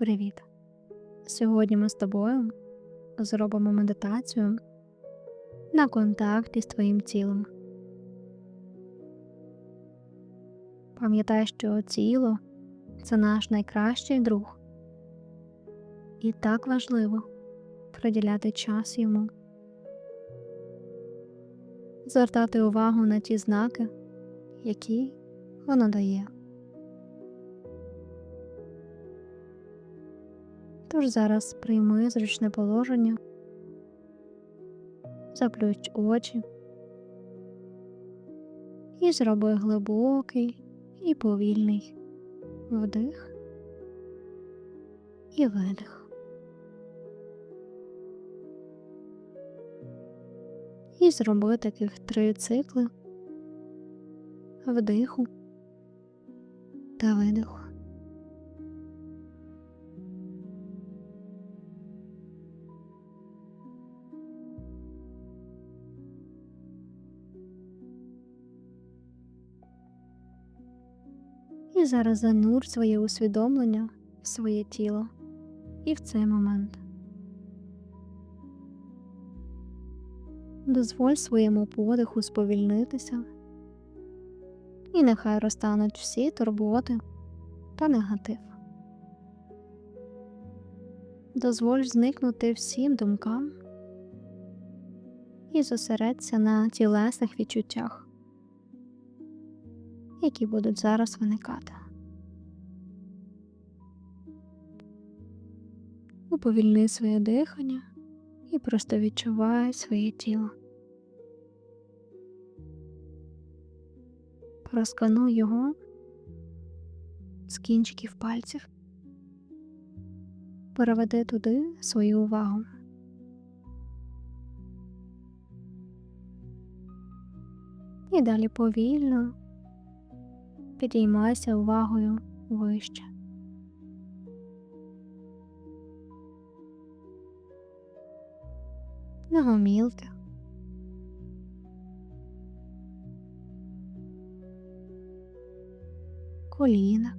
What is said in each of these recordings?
Привіт! Сьогодні ми з тобою зробимо медитацію на контакті з твоїм тілом. Пам'ятай, що тіло це наш найкращий друг, і так важливо приділяти час йому, звертати увагу на ті знаки, які воно дає. Тож зараз прийми зручне положення, заплющ очі і зроби глибокий і повільний вдих і видих. І зроби таких три цикли вдиху та видиху. І зараз занур своє усвідомлення в своє тіло і в цей момент. Дозволь своєму подиху сповільнитися, і нехай розтануть всі турботи та негатив. Дозволь зникнути всім думкам і зосередься на тілесних відчуттях які будуть зараз виникати. Уповільни своє дихання і просто відчувай своє тіло. Проскануй його з кінчиків пальців. Переведи туди свою увагу. І далі повільно підіймайся увагою вище. На. Коліна.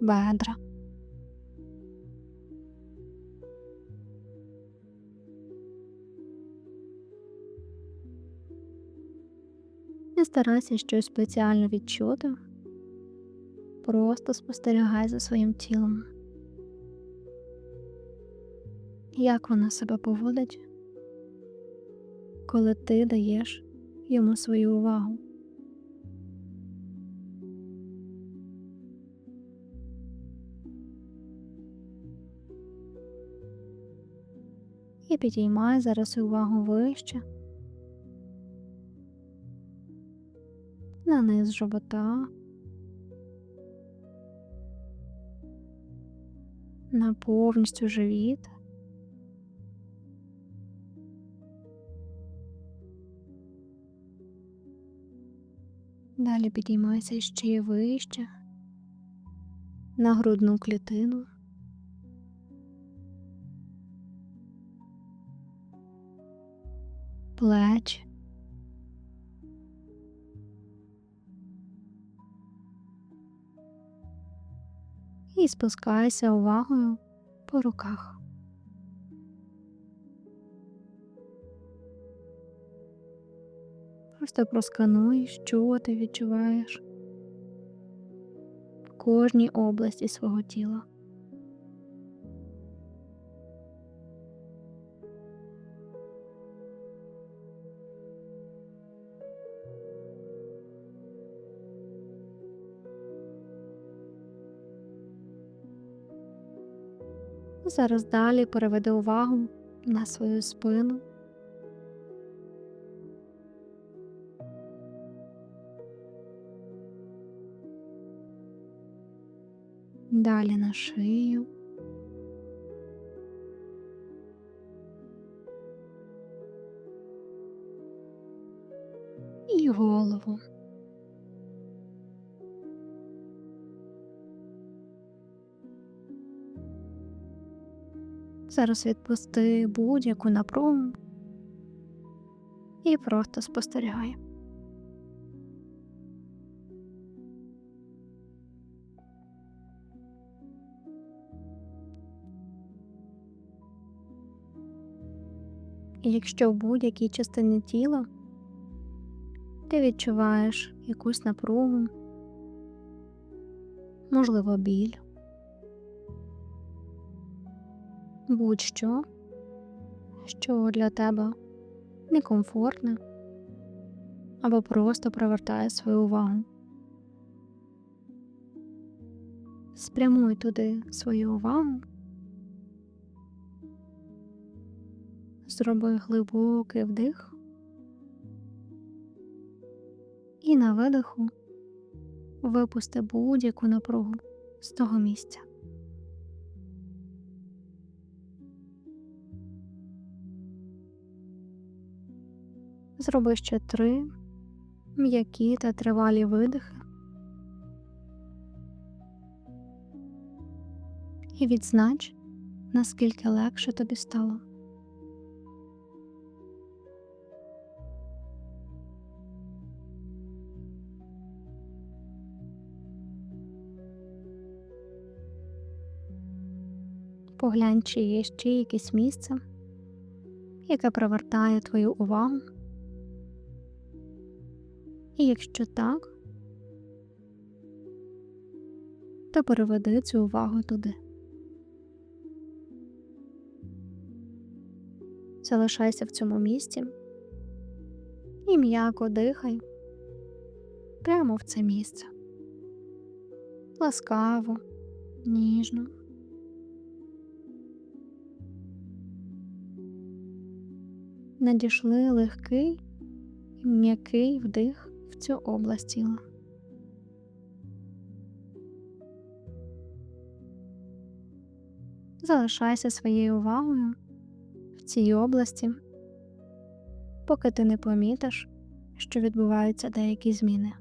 Бедра. Не старайся щось спеціально відчути, просто спостерігай за своїм тілом. Як вона себе поводить, коли ти даєш йому свою увагу. І підіймай зараз увагу вище. На низ живота, на повністю живіт. Далі підіймайся ще вище на грудну клітину. Плечі. Спускайся увагою по руках. Просто проскануй, що ти відчуваєш в кожній області свого тіла. Зараз далі переведи увагу на свою спину. Далі на шию. І голову. зараз відпусти будь-яку напругу і просто спостерігай. І якщо в будь-якій частині тіла ти відчуваєш якусь напругу, можливо, біль. Будь-що, що для тебе некомфортне або просто привертає свою увагу. Спрямуй туди свою увагу, зроби глибокий вдих і на видиху випусти будь-яку напругу з того місця. Зроби ще три м'які та тривалі видихи. І відзнач, наскільки легше тобі стало. Поглянь, чи є ще якесь місце, яке привертає твою увагу. І якщо так, то переведи цю увагу туди. Залишайся в цьому місці і м'яко дихай прямо в це місце. Ласкаво, ніжно. Надійшли легкий м'який вдих в цю область тіла. Залишайся своєю увагою в цій області, поки ти не помітиш, що відбуваються деякі зміни.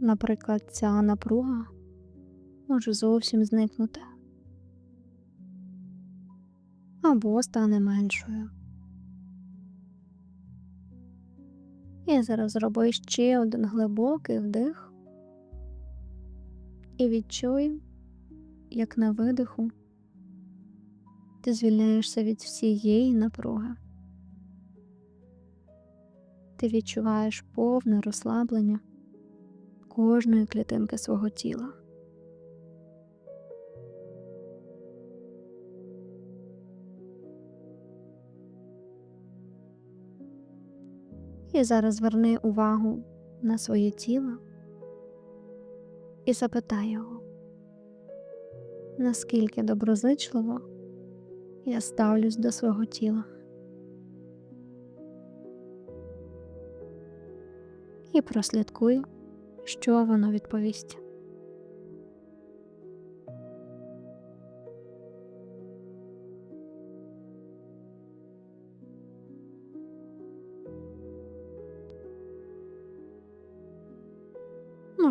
Наприклад, ця напруга може зовсім зникнути або стане меншою. І зараз зроби ще один глибокий вдих і відчуй, як на видиху ти звільняєшся від всієї напруги. Ти відчуваєш повне розслаблення кожної клітинки свого тіла. І зараз зверни увагу на своє тіло і запитай його, наскільки доброзичливо я ставлюсь до свого тіла. І прослідкуй, що воно відповість.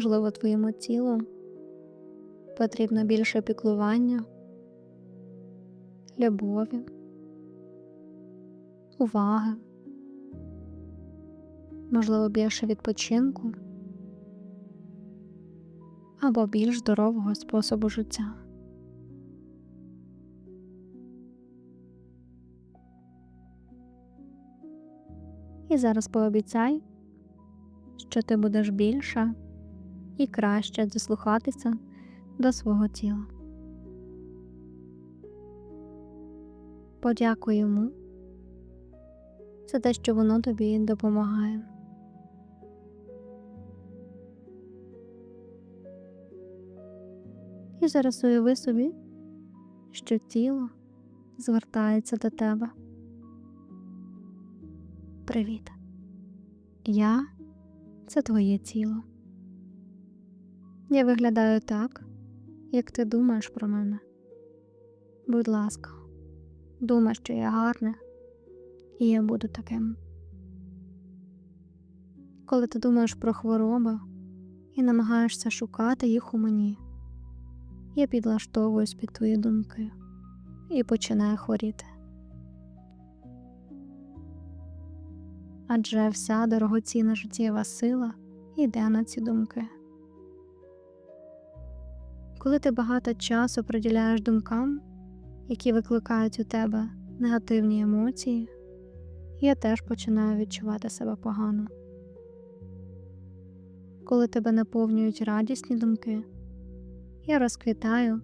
Можливо, твоєму тілу потрібно більше піклування, любові, уваги, можливо, більше відпочинку або більш здорового способу життя. І зараз пообіцяй, що ти будеш більше і краще дослухатися до свого тіла. Подякуй йому за те, що воно тобі допомагає. І зараз уяви собі, що тіло звертається до тебе. Привіт. Я це твоє тіло. Я виглядаю так, як ти думаєш про мене. Будь ласка, думай, що я гарне, і я буду таким. Коли ти думаєш про хвороби і намагаєшся шукати їх у мені, я підлаштовуюсь під твої думки і починаю хворіти. Адже вся дорогоцінна життєва сила йде на ці думки. Коли ти багато часу приділяєш думкам, які викликають у тебе негативні емоції, я теж починаю відчувати себе погано. Коли тебе наповнюють радісні думки, я розквітаю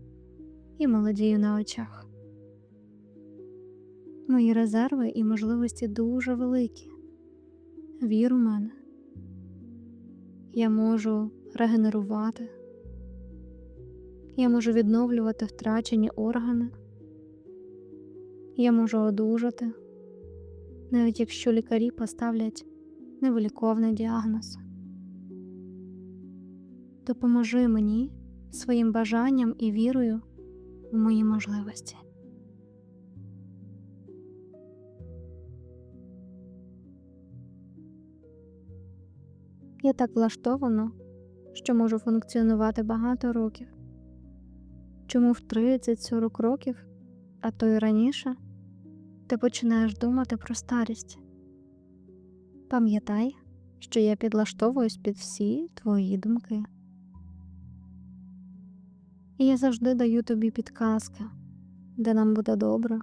і молодію на очах. Мої резерви і можливості дуже великі. Вір у мене. Я можу регенерувати. Я можу відновлювати втрачені органи. Я можу одужати, навіть якщо лікарі поставлять невиліковний діагноз. Допоможи мені своїм бажанням і вірою в мої можливості. Я так влаштовано, що можу функціонувати багато років. Чому в 30-40 років, а то й раніше, ти починаєш думати про старість? Пам'ятай, що я підлаштовуюсь під всі твої думки. І я завжди даю тобі підказки, де нам буде добре,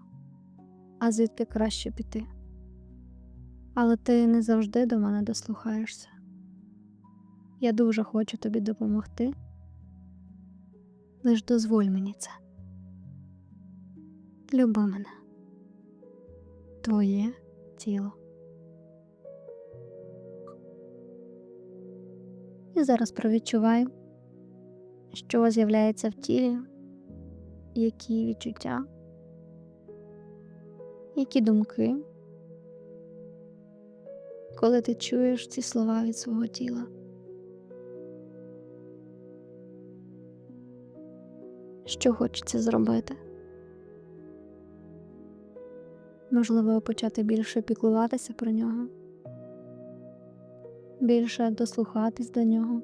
а звідки краще піти. Але ти не завжди до мене дослухаєшся. Я дуже хочу тобі допомогти. Лиш дозволь мені це. Люби мене, твоє тіло. І зараз провідчувай, що з'являється в тілі, які відчуття, які думки, коли ти чуєш ці слова від свого тіла. Що хочеться зробити? Можливо, почати більше піклуватися про нього, більше дослухатись до нього,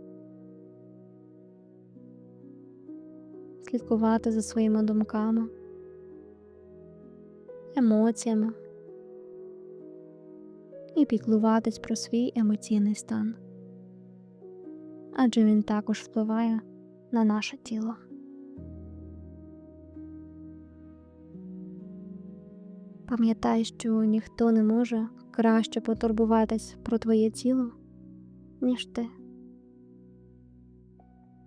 слідкувати за своїми думками, емоціями. І піклуватись про свій емоційний стан, адже він також впливає на наше тіло. Пам'ятай, що ніхто не може краще потурбуватись про твоє тіло, ніж ти.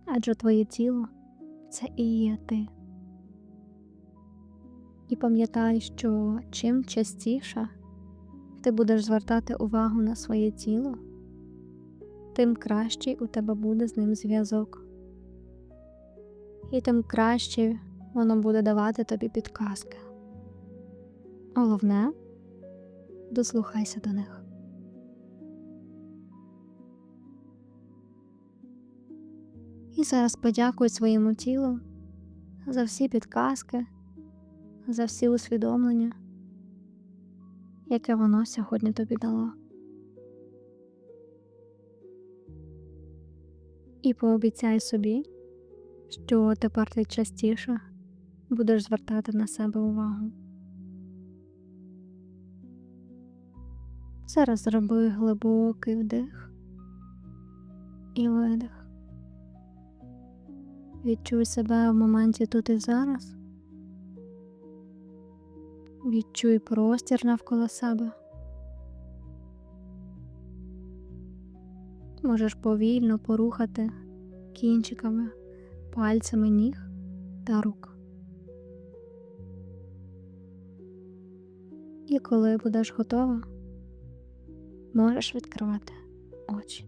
Адже твоє тіло це і є ти. І пам'ятай, що чим частіше ти будеш звертати увагу на своє тіло, тим кращий у тебе буде з ним зв'язок. І тим краще воно буде давати тобі підказки. Головне дослухайся до них. І зараз подякуй своєму тілу за всі підказки, за всі усвідомлення, яке воно сьогодні тобі дало. І пообіцяй собі, що тепер ти частіше будеш звертати на себе увагу. Зараз зроби глибокий вдих і видих. Відчуй себе в моменті тут і зараз. Відчуй простір навколо себе. Можеш повільно порухати кінчиками, пальцями ніг та рук. І коли будеш готова, можеш відкривати очі.